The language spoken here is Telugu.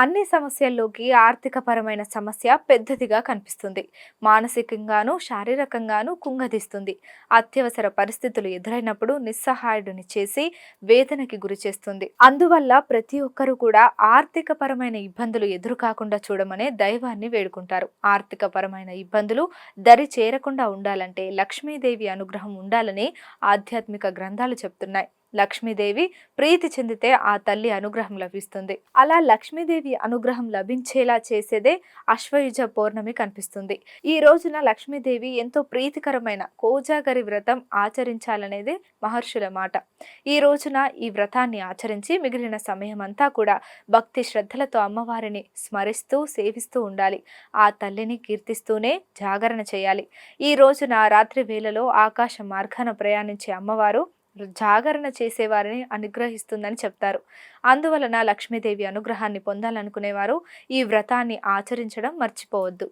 అన్ని సమస్యల్లోకి ఆర్థికపరమైన సమస్య పెద్దదిగా కనిపిస్తుంది. మానసికంగాను శారీరకంగాను కుంగదీస్తుంది. అత్యవసర పరిస్థితులు ఎదురైనప్పుడు నిస్సహాయుడిని చేసి వేదనకి గురి చేస్తుంది. అందువల్ల ప్రతి ఒక్కరూ కూడా ఆర్థికపరమైన ఇబ్బందులు ఎదురు కాకుండా చూడమనే దైవాన్ని వేడుకుంటారు. ఆర్థికపరమైన ఇబ్బందులు దరి చేరకుండా ఉండాలంటే లక్ష్మీదేవి అనుగ్రహం ఉండాలని ఆధ్యాత్మిక గ్రంథాలు చెప్తున్నాయి. లక్ష్మీదేవి ప్రీతి చెందితే ఆ తల్లి అనుగ్రహం లభిస్తుంది. అలా లక్ష్మీదేవి అనుగ్రహం లభించేలా చేసేదే అశ్వయుజ పౌర్ణమి కనిపిస్తుంది. ఈ రోజున లక్ష్మీదేవి ఎంతో ప్రీతికరమైన కోజాగరి వ్రతం ఆచరించాలనేది మహర్షుల మాట. ఈ రోజున ఈ వ్రతాన్ని ఆచరించి మిగిలిన సమయం అంతా కూడా భక్తి శ్రద్ధలతో అమ్మవారిని స్మరిస్తూ సేవిస్తూ ఉండాలి. ఆ తల్లిని కీర్తిస్తూనే జాగరణ చేయాలి. ఈ రోజున రాత్రి వేళలో ఆకాశ మార్గాన ప్రయాణించే అమ్మవారు జాగరణ చేసేవారిని అనుగ్రహిస్తుందని చెప్తారు. అందువలన లక్ష్మీదేవి అనుగ్రహాన్ని పొందాలనుకునేవారు. ఈ వ్రతాన్ని ఆచరించడం మర్చిపోవద్దు.